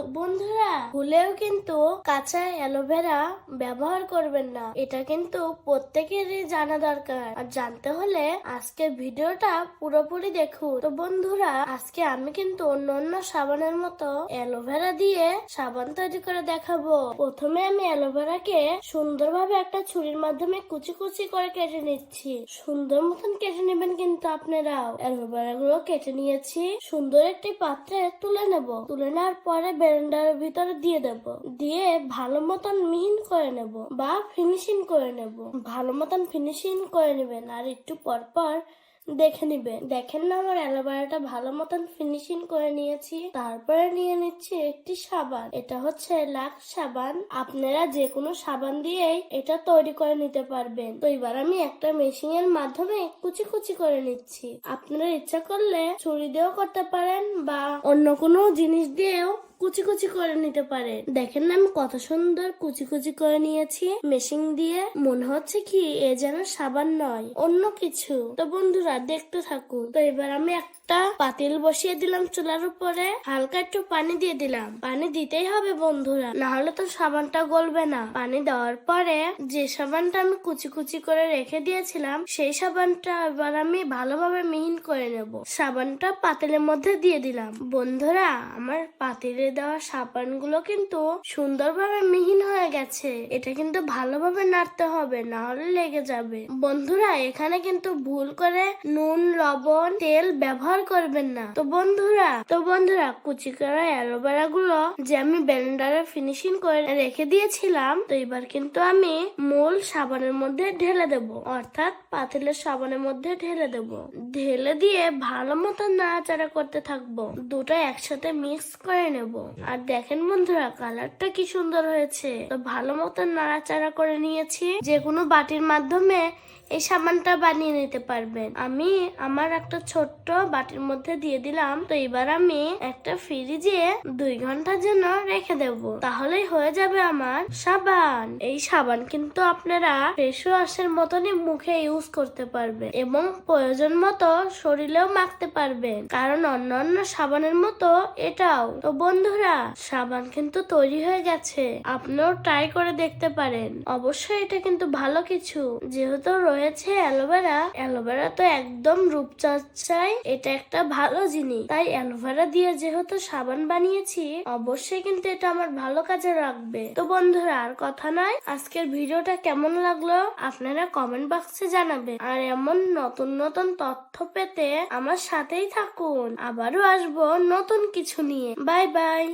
তো বন্ধুরা, ভুলেও কিন্তু কাঁচা অ্যালোভেরা ব্যবহার করবেন না। এটা কিন্তু প্রত্যেকেরই জানা দরকার। আর জানতে হলে আজকে ভিডিওটা পুরোপুরি দেখুন। তো বন্ধুরা, আজকে আমি কিন্তু অন্য অন্য সাবানের মতো অ্যালোভেরা দিয়ে সাবান তৈরি করে দেখাবো। প্রথমে আমি অ্যালোভেরাকে সুন্দরভাবে একটা ছুরির মাধ্যমে কুচি কুচি করে কেটে নিচ্ছি। সুন্দর মতন কেটে নেবেন কিন্তু আপনারাও। অ্যালোভেরা গুলো কেটে নিয়েছি, সুন্দর একটি পাত্রে তুলে নেব। তুলে নেওয়ার পরে ব্লেন্ডারের ভিতরে দিয়ে দেব। দিয়ে ভালো মতন মিহিন করে নেব বা ফিনিশিং করে নেব। ভালো মতন ফিনিশিং করে নেবেন আর একটু পর পর দেখে নিবেন। দেখেন না আমার অ্যালোভেরাটা ভালো মতন ফিনিশিং করে নিয়েছি। তারপরে নিয়ে নিচ্ছি একটি সাবান। এটা হচ্ছে লাক্স সাবান। আপনারা যে কোনো সাবান দিয়েই এটা তৈরি করে নিতে পারবেন। তো এবার আমি একটা মেশিন এর মাধ্যমে কুচি কুচি করে নিচ্ছি। আপনারা ইচ্ছা করলে ছুরি দিয়েও করতে পারেন বা অন্য কোনো জিনিস দিয়েও কুচি কুচি করে নিতে পারে। দেখেন না আমি কত সুন্দর কুচি কুচি করে নিয়েছি। মেশিন দিয়ে মনে হচ্ছে কি এ যেন সাবান নয়, অন্য কিছু। তো বন্ধুরা, দেখতে থাকুন। তো এবার আমি একটা পাতিল বসিয়ে দিলাম চুলার উপরে। হালকা একটু পানি দিয়ে দিলাম। পানি দিতেই হবে বন্ধুরা না হলে তো সাবানটা গলবে না। পানি দেওয়ার পরে যে সাবানটা আমি কুচি কুচি করে রেখে দিয়েছিলাম, সেই সাবানটা এবার আমি ভালোভাবে মিহিন করে নেব। সাবানটা পাতিলের মধ্যে দিয়ে দিলাম। বন্ধুরা, আমার পাতিলে দেওয়া সাবানগুলো কিন্তু সুন্দরভাবে মিহিন হয়ে গেছে। এটা কিন্তু ভালোভাবে নাড়তে হবে না হলে লেগে যাবে। বন্ধুরা, এখানে কিন্তু ভুল করে নুন, লবণ, তেল ব্যবহার করবেন না। তো বন্ধুরা তো বন্ধুরা কুচি করা অ্যালোভেরা গুলো যে আমি ব্লেন্ডারে ফিনিশিং করে রেখে দিয়েছিলাম, তো এবার কিন্তু আমি মূল সাবানের মধ্যে ঢেলে দেব। অর্থাৎ পাতিলের সাবানের মধ্যে ঢেলে দেব। ঢেলে দিয়ে ভালো মতো নাড়াচাড়া করতে থাকব। দুটো একসাথে মিক্স করে নেব। আর দেখেন বন্ধুরা, কালারটা কি সুন্দর হয়েছে। তো ভালো মতো নাড়াচাড়া করে নিয়েছি। যে কোনো বাটির মাধ্যমে এই সাবানটা বানিয়ে নিতে পারবেন। আমি আমার একটা ছোট্ট বাটির মধ্যে দিয়ে দিলাম। তো এবার আমি একটা ফ্রিজে দুই ঘণ্টার জন্য রেখে দেব। তাহলেই হয়ে যাবে আমার সাবান। এই সাবান কিন্তু আপনারা ফেস ওয়াশের মতনই মুখে ইউজ করতে পারবেন এবং প্রয়োজন মতো শরীরেও মাখতে পারবেন। কারণ অন্যান্য সাবানের মতো এটাও। তো বন্ধুরা, সাবান কিন্তু তৈরি হয়ে গেছে। আপনিও ট্রাই করে দেখতে পারেন। অবশ্যই এটা কিন্তু ভালো কিছু। যেহেতু রয়েছে অ্যালোভেরা অ্যালোভেরা তো একদম রূপচর্চায় এটা একটা ভালো জিনিস। তাই অ্যালোভেরা দিয়ে যেহেতু সাবান বানিয়েছি, অবশ্যই কিন্তু এটা আমার ভালো কাজে রাখবে তো বন্ধুরা, আর কথা নয়, আজকের ভিডিওটা কেমন লাগল আপনারা কমেন্ট বক্সে জানাবেন আর এমন নতুন নতুন তথ্য পেতে আমার সাথেই থাকুন। আবারও আসব নতুন কিছু নিয়ে। Bye bye.